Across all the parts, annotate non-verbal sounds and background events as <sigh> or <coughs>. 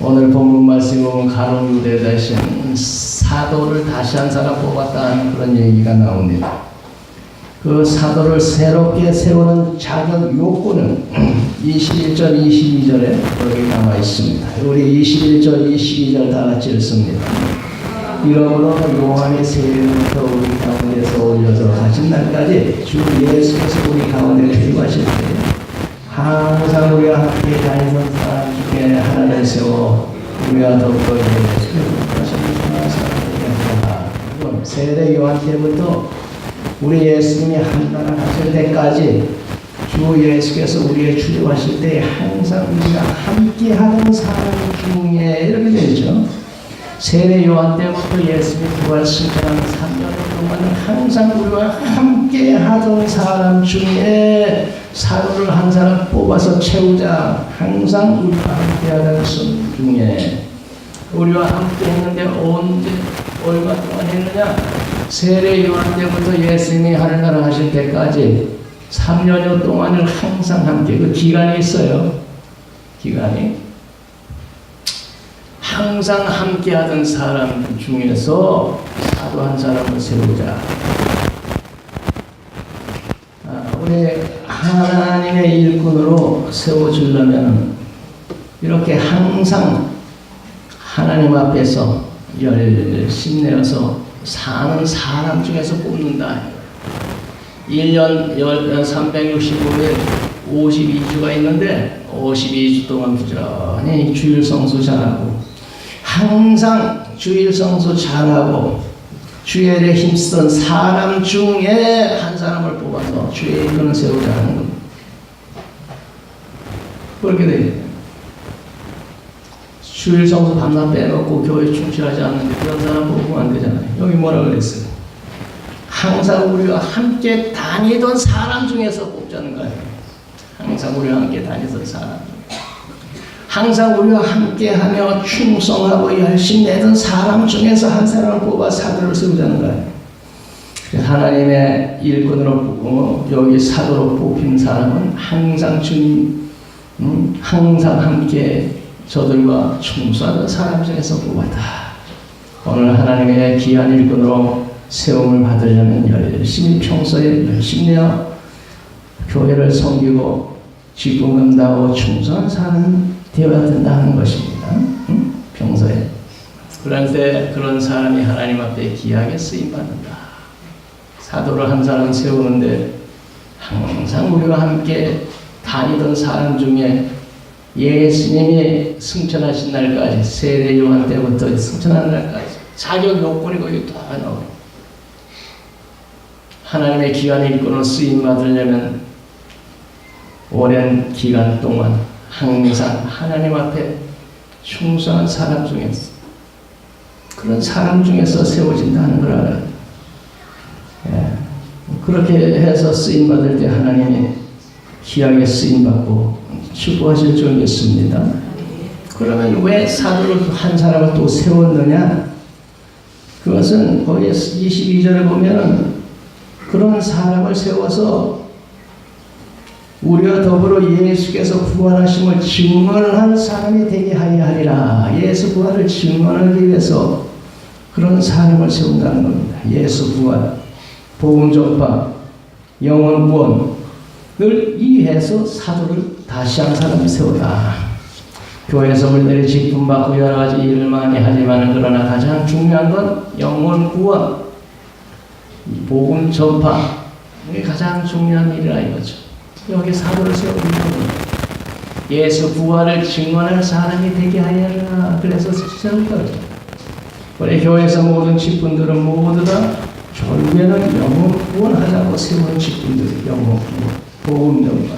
오늘 본문 말씀은 가론 유대 대신 사도를 다시 한 사람 뽑았다는 그런 얘기가 나옵니다. 그 사도를 새롭게 세우는 자격 요건은 21절, 22절에 여기 나와 있습니다. 우리 21절, 22절 다 같이 읽습니다. 이러므로 요한의 세례부터 우리 가운데서 올려서 가신 날까지 주 예수께서 우리 가운데 필요하실 때 항상 우리와 함께 다니던 사람 중에 하나를 세워 우리와 더불어 예수를 세례 요한 때부터 우리 예수님이 한나라 가실 때까지 주 예수께서 우리의 출입하실 때 항상 우리가 함께 하는 사람 중에 이렇게 되죠. 세례 요한 때부터 예수님이 부활 승천하는 3년 동안 항상 우리와 함께 하던 사람 중에 사도를 한 사람 뽑아서 채우자. 항상 우리와 함께 하던 선 중에 우리와 함께 했는데 언제 얼마 동안 했느냐? 세례 요한 때부터 예수님이 하늘나라 하실 때까지 3년여 동안을 항상 함께 그 기간이 있어요. 기간이 항상 함께하던 사람 중에서 사도 한 사람을 세우자. 아, 우리 하나님의 일꾼으로 세워주려면 이렇게 항상 하나님 앞에서 열심 내어서 사는 사람 중에서 뽑는다. 1년 365일 52주가 있는데 52주 동안 부지런히 주일 성수 잘하고 항상 주일 성수 잘하고 주일에 힘쓰던 사람 중에 한 사람을 뽑아서 주의 일꾼을 세우자는 겁니다. 그렇게 되겠네요. 주일 성수 밤낮 빼놓고 교회 충실하지 않는데 그런 사람 뽑으면 안 되잖아요. 여기 뭐라 그랬어요? 항상 우리와 함께 다니던 사람 중에서 뽑자는 거예요. 항상 우리와 함께 다니던 사람. 항상 우리와 함께하며 충성하고 열심히 내던 사람 중에서 한 사람을 뽑아 사도를 세우자는 거예요. 하나님의 일꾼으로 뽑고 여기 사도로 뽑힌 사람은 항상 주님, 음, 항상 함께 저들과 충수하던 사람 중에서 뽑았다. 오늘 하나님의 귀한 일꾼으로 세움을 받으려면 열심히 평소에 열심히 내어 교회를 섬기고 직분감다하고 충성한 사람 되어야 된다는 것입니다. 응? 평소에. 때 그런 사람이 하나님 앞에 귀하게 쓰임 받는다. 사도를 한 사람 세우는데 항상 우리와 함께 다니던 사람 중에 예수님이 승천하신 날까지 세례 요한 때부터 승천하는 날까지 자격 요건이 거기 다 나와요. 하나님의 귀한 일꾼으로 쓰임 받으려면 오랜 기간 동안 항상 하나님 앞에 충성한 사람 중에서 그런 사람 중에서 세워진다는 걸 알아요. 예. 그렇게 해서 쓰임 받을 때 하나님이 귀하게 쓰임 받고 축복하실 줄 믿습니다. 그러면 왜 사도를 한 사람을 또 세웠느냐? 그것은 거기 22절에 보면은 그런 사람을 세워서 우리와 더불어 예수께서 부활하심을 증언한 사람이 되게 하려 하리라. 예수 부활을 증언하기 위해서 그런 사람을 세운다는 겁니다. 예수 부활, 복음 전파, 영원 구원을 위해서 사도를 다시 한 사람을 세우다. 교회에서 우리들이 직분 받고 여러 가지 일을 많이 하지만 그러나 가장 중요한 건 영원 구원, 복음 전파 이게 가장 중요한 일이라 이거죠. 여기 사도를 세우는 겁니다. 예수 부활을 증언할 사람이 되게 하여라. 그래서 세웠다. 우리 교회에서 모든 직분들은 모두 다 결국에는 영혼 구원하자고 세운 직분들이 영혼 구원, 복음 전파.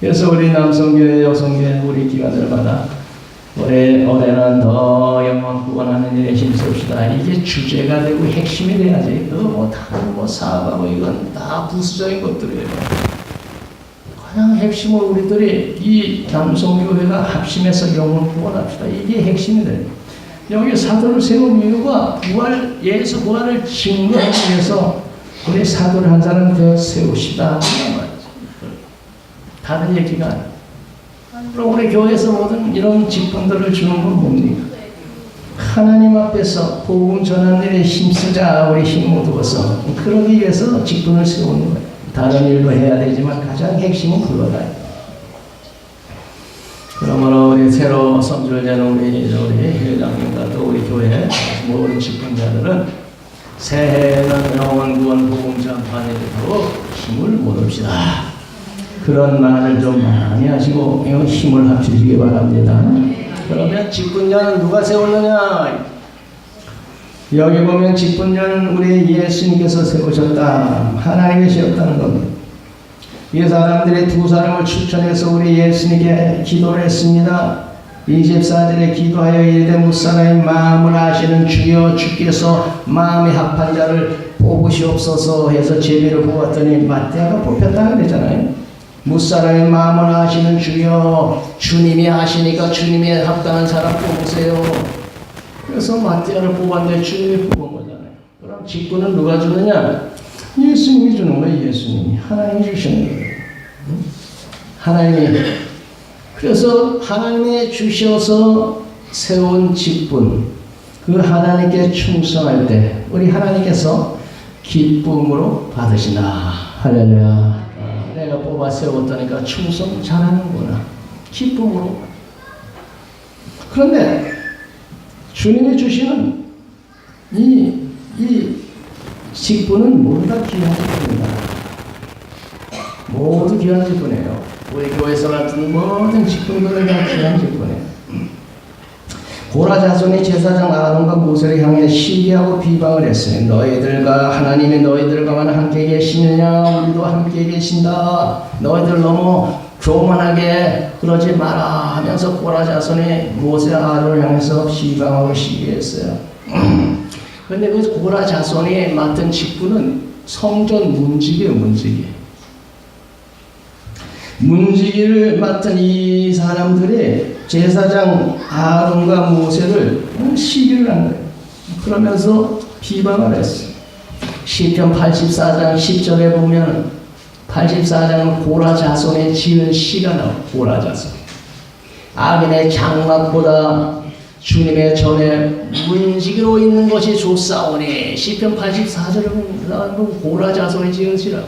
그래서 우리 남성교회, 여성교회 우리 기관들마다 올해 올해는 더 영혼 구원하는 일에 힘씁시다. 이게 주제가 되고 핵심이 돼야지. 그뭐 다른 뭐 사업하고 이건 다 부수적인 것들이에요. 가장 핵심을 우리들이 이 남성교회가 합심해서 영혼 구원합시다. 이게 핵심이 돼요. 여기 사도를 세운 이유가 부활, 예수 부활을 증거하기 위해서 우리 사도를 한 사람 되어 세우시다. 다른 얘기가 아니에요. 그럼 우리 교회에서 모든 이런 직분들을 주는 건 뭡니까? 하나님 앞에서 복음 전하는 일에 힘쓰자 우리 힘 모두어서 그러기 위해서 직분을 세우는 거예요. 다른 일도 해야 되지만 가장 핵심은 그거다. 그러므로 우리 새로 선출되는 우리 우리 회장님과 또 우리 교회 모든 직분자들은 새해는 영원 구원 복음 전파에 되도록 힘을 모읍시다. 그런 말을 좀 많이 하시고 힘을 합치시기 바랍니다. 그러면 직분자는 누가 세웠느냐? 여기 보면 직분자는 우리 예수님께서 세우셨다. 하나님이 세웠다는 겁니다. 이 사람들이 두 사람을 추천해서 우리 예수님께 기도를 했습니다. 24절에 기도하여 이르되 무사람의 마음을 아시는 주여 주께서 마음이 합한 자를 뽑으시옵소서 해서 제비를 뽑았더니 마태가 뽑혔다 그랬잖아요. 무사람의 마음을 아시는 주여 주님이 아시니까 주님이 합당한 사람 뽑으세요. 그래서 마태아를 뽑았는데 주님이 뽑은 거잖아요. 그럼 직분은 누가 주느냐? 예수님이 주는 거예요. 예수님이 하나님이 주시는 거예요. 응? 하나님이 그래서 하나님이 주셔서 세운 직분 그 하나님께 충성할 때 우리 하나님께서 기쁨으로 받으시나 할렐루야. 아, 내가 뽑아 세웠다니까 충성 잘하는구나. 기쁨으로. 그런데 주님이 주시는 이, 이 직분은 모두 다 귀한 직분이다. 모두 귀한 직분이에요. 우리 교회에서 같은 모든 직분들은 다 귀한 직분이에요. 고라 자손이 제사장 아론과 모세를 향해 시기하고 비방을 했어요. 너희들과 하나님이 너희들과만 함께 계시느냐? 우리도 함께 계신다. 너희들 너무 교만하게 그러지 마라 하면서 고라 자손이 모세 아론을 향해서 비방하고 시기했어요. <clears throat> 근데 그 고라 자손이 맡은 직분은 성전 문지기예요, 문지기. 문지기를 맡은 이 사람들이 제사장 아론과 모세를 시기를 한 거예요. 그러면서 비방을 했어요. 시편 84장 10절에 보면 84장은 고라 자손의 지은 시가 나와 고라 자손. 악인의 장막보다 주님의 전에 문지기로 있는 것이 좋사오니 시편 84절에 보면 고라 자손의 지은 시라.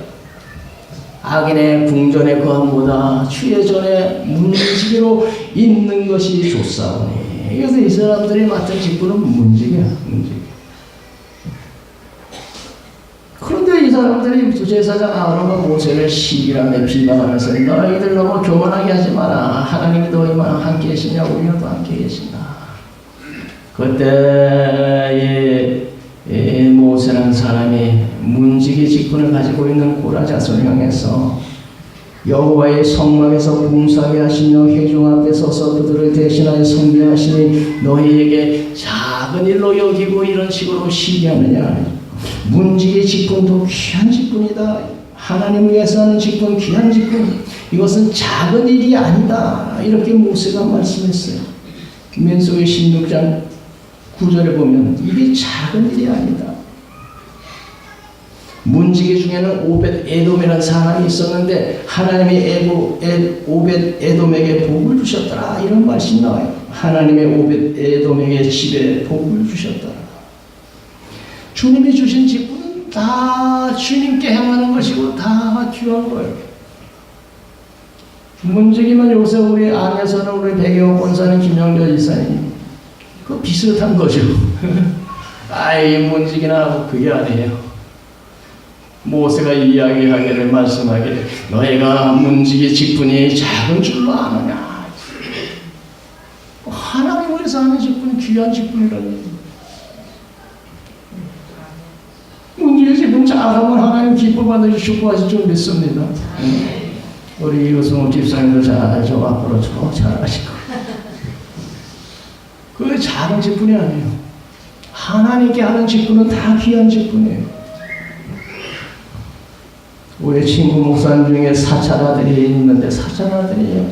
악인의 궁전의 거함보다 주의 전에 문지기로 있는 것이 좋사오니. 그래서 이 사람들이 맡은 직분은 문지기야, 문지기. 그런데 이 사람들이 제사장 아론과 모세를 시기라며 비방하면서 너희들 너무 교만하게 하지 마라. 하나님이 너희만 함께 계시냐 우리는 또 함께 계신다. 그때 이, 이 모세라는 사람이 문지기 직분을 가지고 있는 고라 자손을 향해서 여호와의 성막에서 봉사하게 하시며 회중 앞에 서서 그들을 대신하여 성례하시니 너희에게 작은 일로 여기고 이런 식으로 시기하느냐 문지기 직분도 귀한 직분이다. 하나님을 위해서 하는 직분 귀한 직분. 이것은 작은 일이 아니다. 이렇게 모세가 말씀했어요. 민수의 16장 9절에 보면 이게 작은 일이 아니다. 문지기 중에는 오벳 에돔이라는 사람이 있었는데 하나님이 에고, 에, 오벳 에돔에게 복을 주셨더라. 이런 말씀이 나와요. 하나님의 오벳 에돔에게 집에 복을 주셨더라. 주님이 주신 직분은 다 주님께 행하는 것이고 다 귀한 거예요. 문지기만 요새 우리 안에서는 우리 백영 권사님 김영렬 이사님 그 비슷한 거죠. <laughs> 아이 문지기나 하고 그게 아니에요. 모세가 이야기하기를 말씀하기를 너희가 문지기 직분이 작은 줄로 아느냐 하나님을 위해서 하는 직분이 귀한 직분이라는 직분 잘하면 하나님 기뻐 받으실 것을 좀 믿습니다 우리 이승호 집사님도 잘좀 앞으로 좀 잘하시고 그 작은 직분이 아니에요 하나님께 하는 직분은 다 귀한 직분이에요 우리 친구 목사님 중에 사찰 아들이 있는데 사찰 아들이에요.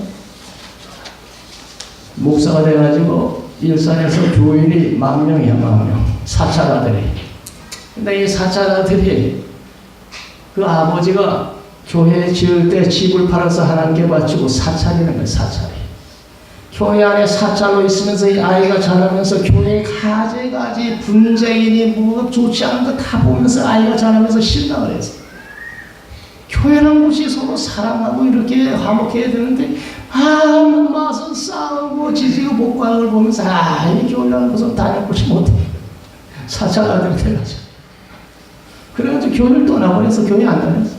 목사가 돼가지고 일산에서 교인이 만 명이야 만 명. 사찰 아들이. 근데 이 사찰 아들이 그 아버지가 교회 지을 때 집을 팔아서 하나님께 바치고 사찰이라는 거예요 사찰이. 교회 안에 사찰로 있으면서 이 아이가 자라면서 교회 가지가지 분쟁이니 뭐 좋지 않은 거 다 보면서 아이가 자라면서 신랑을 했어. 교회란 곳이 서로 사랑하고 이렇게 화목해야 되는데 아무 마서 싸우고 지지고 걸 보면서 아이 교회라는 곳은 다녀보지 못해. 사찰 아들 돼가지고. 그래가지고 교회를 떠나버려서 교회 안 다녔어.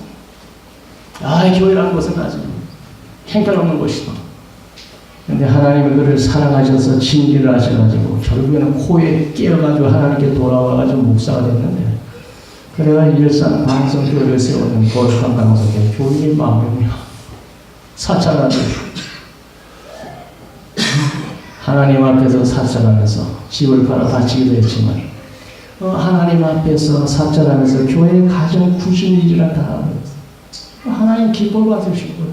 아, 교회라는 곳은 아주 형편없는 곳이다. 근데 하나님이 그를 사랑하셔서 진리를 하셔가지고 결국에는 코에 끼어가지고 하나님께 돌아와가지고 목사가 됐는데 그래가 일산 방송교회를 세우는 거룩한 방송교회 교인이 마음이야 사찰하죠. 하나님 앞에서 사찰하면서 집을 팔아 바치기도 했지만 어, 하나님 앞에서 사찰하면서 교회 가정 구신일이라 다 하고 있어요. 하나님 기뻐 받으시고요.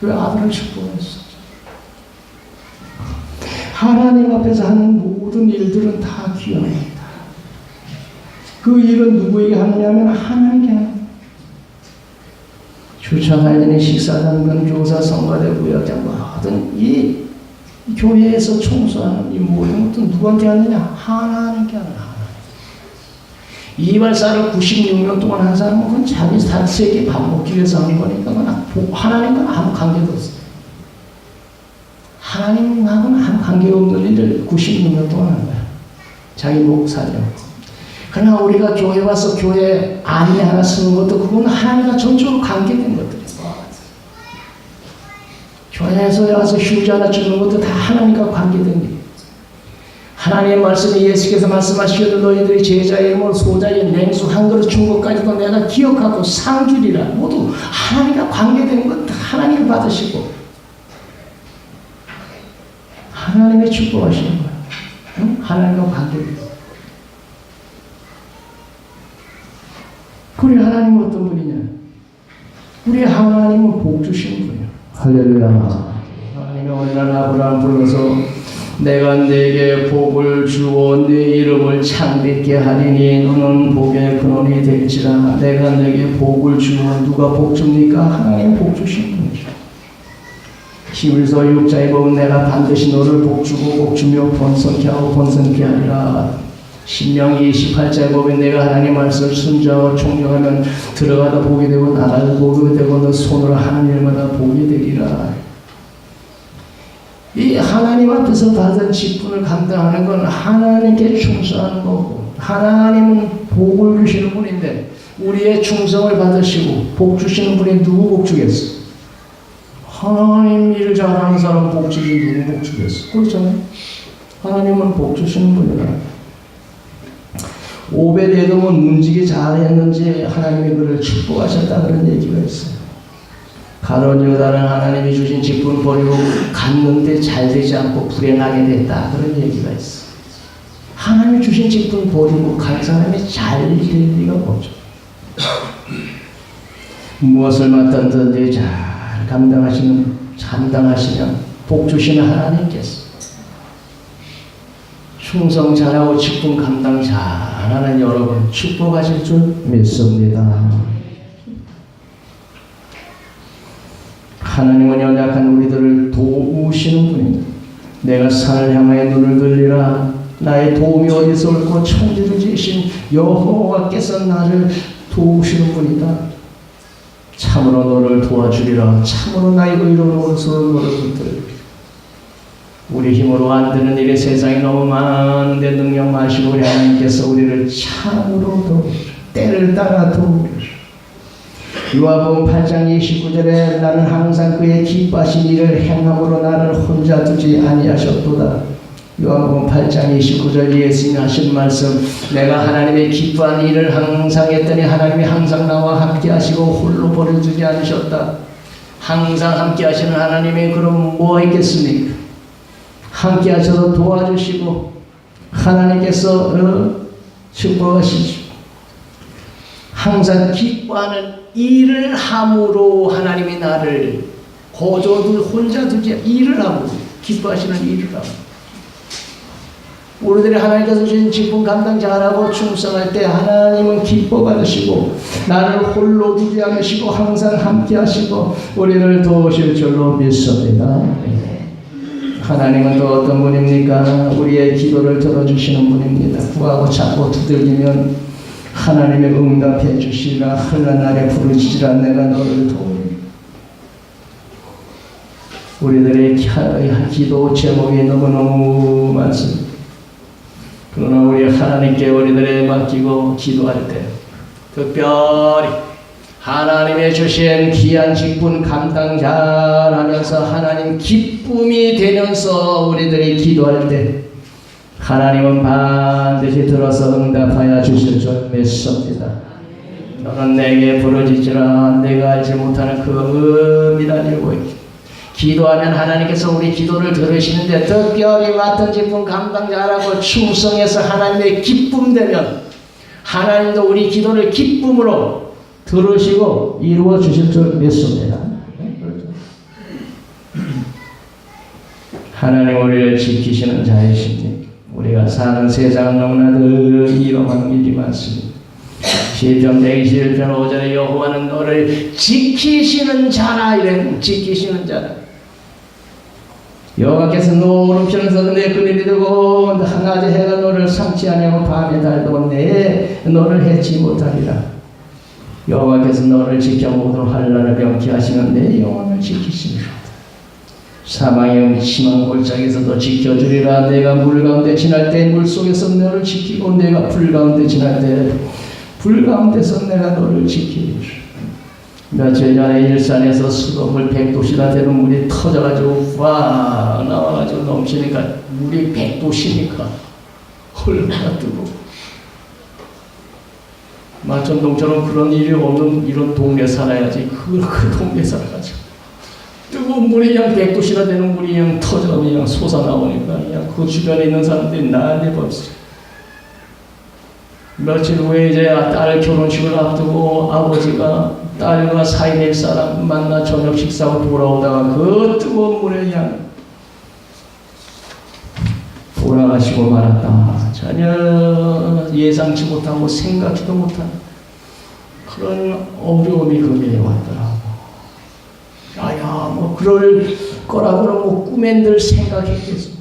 그 아들을 축복했어. 하나님 앞에서 하는 모든 일들은 다 귀합니다. 그 일은 누구에게 하느냐면 하나님께 합니다. 주차관리는 식사단건 교사 성가대 부역장 모든 이 교회에서 청소하는 이 모든 것도 누구한테 하느냐? 하나님께 하는. 이발사를 96년 동안 한 사람은 그건 자기 자식에게 밥 먹기 위해서 하는 거니까 그건 하나님과는 아무 관계도 없어요. 하나님하고는 아무 관계없는 일을 96년 동안 한 거야. 자기 목 살려고. 그러나 우리가 교회 와서 교회 안에 하나 쓰는 것도 그건 하나님과 전적으로 관계된 것들이야. 교회에서 와서 휴지 하나 주는 것도 다 하나님과 관계된 일. 하나님의 말씀이 예수께서 말씀하시기를 너희들이 제자의 이름으로 소자의 냉수 한 그릇 준 것까지도 내가 기억하고 상주리라 모두 하나님과 관계된 것 하나님이 받으시고 하나님의 축복하시는 거야. 응? 하나님과 관계된 거. 우리 하나님은 어떤 분이냐? 우리 하나님은 복 주시는 분이야. 할렐루야. 하나님이 어느 날 아브라함 불러서 내가 네게 복을 주어 네 이름을 창대케 하리니 너는 복의 근원이 될지라 내가 네게 복을 주어 누가 복 줍니까? 하나님 복 주시는 분이죠. 히브리서 6장에 보면 내가 반드시 너를 복 주고 복 주며 번성케 하고 번성케 하리라. 신명기 28장에 보면 내가 하나님 말씀을 순종하고 총명하면 들어가다 복이 되고 나가다 복이 되고 너 손으로 하는 일마다 복이 되리라. 이 하나님 앞에서 받은 직분을 감당하는 건 하나님께 충성하는 거고 하나님은 복을 주시는 분인데 우리의 충성을 받으시고 복 주시는 분이 누구 복 주겠어? 하나님 일 잘하는 사람 복 주지 누구 복 주겠어? 그렇잖아요. 하나님은 복 주시는 분이라. 오베데돔은 문지기 잘했는지 하나님이 그를 축복하셨다 그런 얘기가 있어요. 가론 유다는 하나님이 주신 직분 버리고 갔는데 잘 되지 않고 불행하게 됐다 그런 얘기가 있어. 하나님이 주신 직분 버리고 간 사람이 잘 될 리가 없죠. <coughs> 무엇을 맡았든지 잘 감당하시는 감당하시면 복 주시는 하나님께서 충성 잘하고 직분 감당 잘하는 여러분 축복하실 줄 믿습니다. 하나님은 연약한 우리들을 도우시는 분입니다. 내가 산을 향하여 눈을 들리라 나의 도움이 어디서 올고 천지를 지으신 여호와께서 나를 도우시는 분이다. 참으로 너를 도와주리라. 참으로 나의 의로운 오른손으로 너를 붙들리라. 우리 힘으로 안 되는 일에 세상이 너무 많은데 능력 마시고 우리 하나님께서 우리를 참으로 도우시라. 때를 따라 도우시라. 요한복음 8장 29절에 나는 항상 그의 기뻐하신 일을 행함으로 나를 혼자 두지 아니하셨도다. 요한복음 8장 29절 예수님이 하신 말씀 내가 하나님의 기뻐한 일을 항상 했더니 하나님이 항상 나와 함께 하시고 홀로 버려두지 않으셨다. 항상 함께 하시는 하나님이 그럼 뭐 있겠습니까? 함께 하셔서 도와주시고 하나님께서 어, 축복하시죠. 항상 기뻐하는 일을 함으로 하나님이 나를 고조들 혼자 두지 일을 함으로 기뻐하시는 일을 함으로 우리들이 하나님께서 주신 직분 감당 잘하고 충성할 때 하나님은 기뻐 받으시고 나를 홀로 두지 않으시고 항상 함께 하시고 우리를 도우실 줄로 믿습니다. 하나님은 또 어떤 분입니까? 우리의 기도를 들어주시는 분입니다. 구하고 찾고 두들기면 하나님의 응답해 주시라 흘러 날에 부르짖으라 내가 너를 도우리. 우리들의 기- 기도 제목이 너무너무 많습니다. 그러나 우리 하나님께 우리들의 맡기고 기도할 때 특별히 하나님의 주신 귀한 직분 감당자라면서 하나님 기쁨이 되면서 우리들이 기도할 때 하나님은 반드시 들어서 응답하여 주실 줄 믿습니다. 너는 내게 부르짖으라 내가 알지 못하는 그 은밀한 일고 기도하면 하나님께서 우리 기도를 들으시는데 특별히 맡은 직분 감당자라고 충성해서 하나님의 기쁨 되면 하나님도 우리 기도를 기쁨으로 들으시고 이루어 주실 줄 믿습니다. 하나님 우리를 지키시는 자이십니다. 우리가 사는 세상 너무나 늘 위험한 일이 많습니다. 시편 121편 5절에 여호와는 너를 지키시는 자라 이래 지키시는 자라. 여호와께서 노른편에서 내 그늘이 되고 한낮에 해가 너를 상치 아니하고 밤에 달도 내 너를 해치 못하리라. 여호와께서 너를 지켜 모든 환란을 명쾌하시는 내 영혼을 지키시리라 사망의 음침한 골짜기에서도 지켜주리라. 내가 물 가운데 지날 때 물 속에서 너를 지키고 내가 불 가운데 지날 때 불 가운데서 내가 너를 지키리라. 며칠 전에 일산에서 수돗물 100도시나 되는 물이 터져가지고 와 나와가지고 넘치니까 물이 100도시니까 얼마나 뜨거워 마천동처럼 그런 일이 없는 이런 동네 살아야지. 그, 그 동네 살아가지고 뜨거운 물이 그냥 100도시나 되는 물이 그냥 터져 그냥 솟아나오니까 그냥 그 주변에 있는 사람들이 난리 법스 며칠 후에 이제 딸 결혼식을 앞두고 아버지가 딸과 사이 될 사람 만나 저녁 식사하고 돌아오다가 그 뜨거운 물에 그냥 돌아가시고 말았다. 전혀 예상치 못하고 생각지도 못한 그런 어려움이 그에게 왔더라 고. 야야 뭐 그럴 거라고는 뭐 꿈엔들 생각했겠어.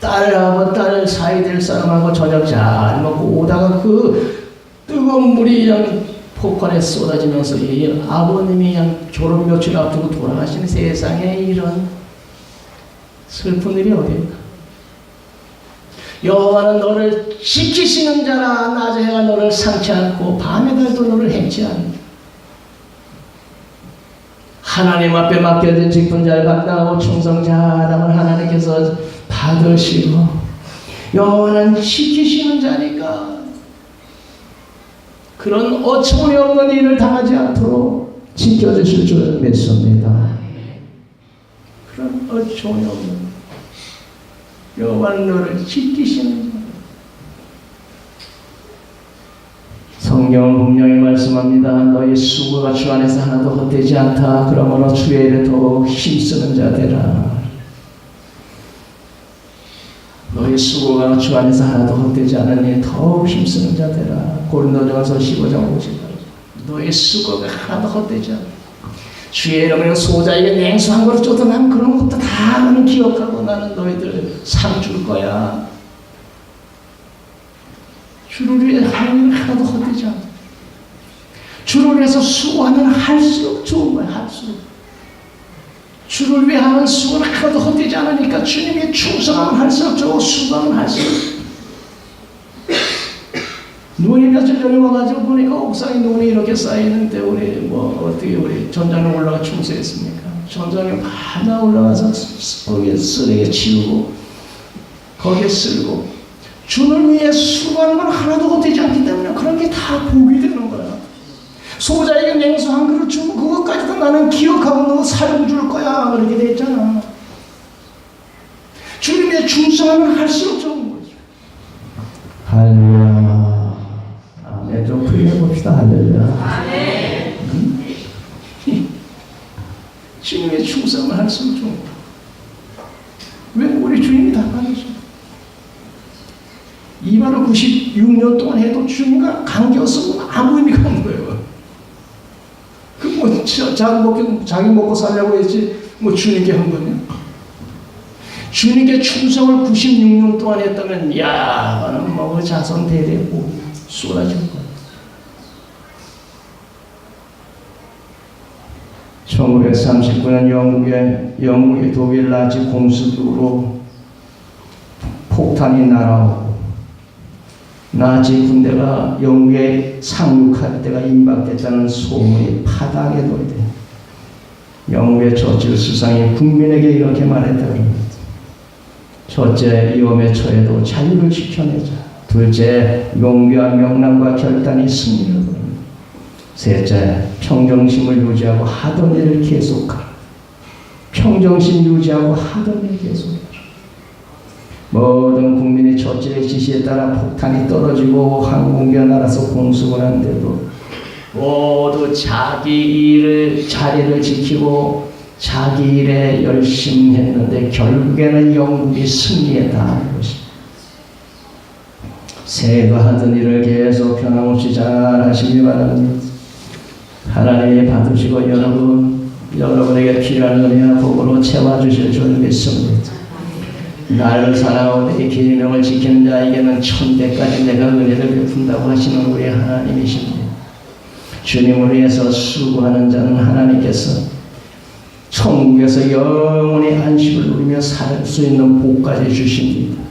딸하고 딸 사이 될 사람하고 저녁 잘 먹고 오다가 그 뜨거운 물이 그냥 폭발에 쏟아지면서 이 아버님이 그냥 졸업 며칠 앞두고 돌아가시는 세상에 이런 슬픈 일이 어디일까? 여호와는 너를 지키시는 자라 낮에 해가 너를 상치 않고 밤에 달도 너를 해치 않는다. 하나님 앞에 맡겨진 직분 잘 감당하고 충성자라면 하나님께서 받으시고 여호와는 지키시는 자니까 그런 어처구니 없는 일을 당하지 않도록 지켜주실 줄 믿습니다. 그런 어처구니 없는 여호와는 너를 지키시는 자. 성경은 분명히 말씀합니다. 너희 수고가 주 안에서 하나도 헛되지 않다. 그러므로 주의 일에 더욱 힘쓰는 자 되라. 너희 수고가 주 안에서 하나도 헛되지 않으니 더욱 힘쓰는 자 되라. 고린도전서 15장 50절. 너희 수고가 하나도 헛되지 않아. 주의 이름으로 소자에게 냉수한 것을 줘도 난 그런 것도 다 기억하고 나는 너희들 상 줄 거야. 주를 위해 하는 일 하나도 헛되지 않아. 주를 위해서 수고하면 할수록 좋은 거야, 할수록. 주를 위해 하는 수고는 하나도 헛되지 않으니까 주님의 충성하면 할수록 좋고 수고하면 할수록. 눈이 며칠 전에 와가지고 보니까 옥상에 눈이 이렇게 쌓이는데 우리 뭐 어떻게 우리 전장에 올라가 충수했습니까? 전장에 하나 올라가서 거기에 쓰레기 치우고 거기에 쓸고 주를 위해 수고하는 건 하나도 헛되지 않기 때문에 그런 게 다 복이 되는 거야. 소자에게 냉수 한 그릇 주면 그것까지도 나는 기억하고 너 사용 줄 거야 그렇게 돼 있잖아. 주님의 충성하면 할수록 좋은 거지. 할렐루야. 아멘. 좀 크게 봅시다. 할렐루야. 음? 주님의 충성을 할수록 좋은 거야. 왜 우리 주님이 다 받으 셔? 2만 96년 동안 해도 주님과 관계 없으면 아무 의미가 없는 거예요. 그뭐 자기 먹고 자기 먹고 살려고 했지 뭐 주님께 한 거냐? 주님께 충성을 96년 동안 했다면 야, 너는 뭐그 자손 대대 복 쏟아질 거야. 1939년 영국의 영국의 독일 나치 공습으로 폭탄이 날아오고 나치 군대가 영국에 상륙할 때가 임박됐다는 소문이 파닥에 돌대 영국의 처칠 수상이 국민에게 이렇게 말했다. 첫째 위험에 처해도 자유를 지켜내자. 둘째 용기와 명랑과 결단이 승리를 거립니다. 셋째 평정심을 유지하고 하던 일을 계속하라. 평정심 유지하고 하던 일 계속하라. 모든 국민이 첫째의 지시에 따라 폭탄이 떨어지고 항공기가 날아서 공습을 하는데도 모두 자기 일을 자리를 지키고 자기 일에 열심히 했는데 결국에는 영국이 승리했다. 새해가 하던 일을 계속 변함없이 잘 하시기 바랍니다. 하나님이 받으시고 여러분 여러분에게 필요한 은혜와 복으로 채워주실 줄 믿습니다. 나를 사랑하고 내 계명을 지키는 자에게는 천대까지 내가 은혜를 베푼다고 하시는 우리 하나님이십니다. 주님을 위해서 수고하는 자는 하나님께서 천국에서 영원히 안식을 누리며 살 수 있는 복까지 주십니다.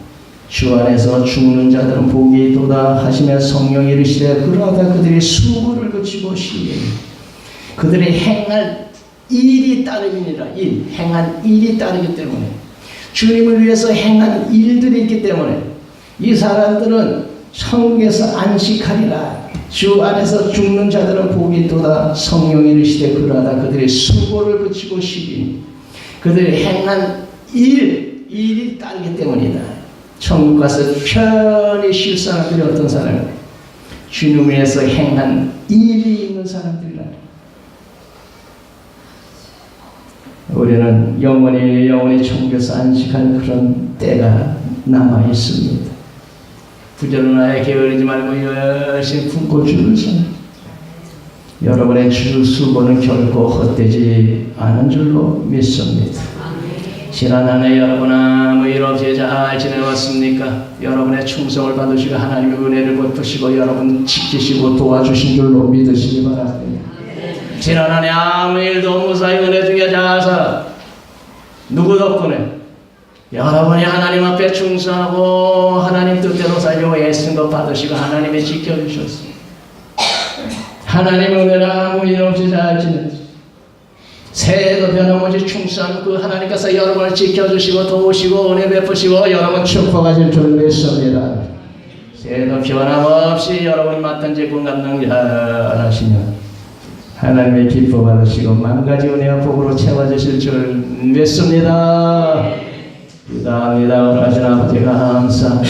주 안에서 죽는 자들은 복이 있도다 하시며 성령이 이르시되 그러다 그들이 수고를 그치고 쉬리 그들이 행할 일이 따름이니라 일 행한 일이 따르기 때문에 주님을 위해서 행한 일들이 있기 때문에 이 사람들은 천국에서 안식하리라. 주 안에서 죽는 자들은 복이 있도다. 성령이 이르시되 그러다. 그들이 수고를 그치고 쉬리 그들이 행한 일 일이 따르기 때문이다. 천국 가서 편히 쉴 사람들이 어떤 사람이에요? 주님 위해서 행한 일이 있는 사람들이라. 우리는 영원히 영원히 천국에서 안식할 그런 때가 남아 있습니다. 부지런하게 게으르지 말고 열심히 품고 주를 선. 여러분의 주 수고는 결코 헛되지 않은 줄로 믿습니다. 지난 한 해 여러분 아무 일 없이 잘 지내왔습니까? 여러분의 충성을 받으시고 하나님의 은혜를 베푸시고 여러분 지키시고 도와주신 줄로 믿으시기 바랍니다. 지난 한해 아무 일도 무사히 은혜 중에 잘 살아. 누구 덕분에? 여러분이 하나님 앞에 충성하고 하나님 뜻대로 살려고 애쓴 것 받으시고 하나님이 지켜주셨습니다. 하나님 은혜를 아무 일 없이 잘 지냈습니다. 새해도 변함없이 충성 그 하나님께서 여러분을 지켜주시고 도우시고 은혜 베푸시고 여러분 축복하실 줄 믿습니다. 새해도 변함없이 여러분이 맡은 직분 감당 잘 하시며 하나님의 기뻐 받으시고 만 가지 은혜와 복으로 채워주실 줄 믿습니다. 기도합니다. 하신 아버지가 항상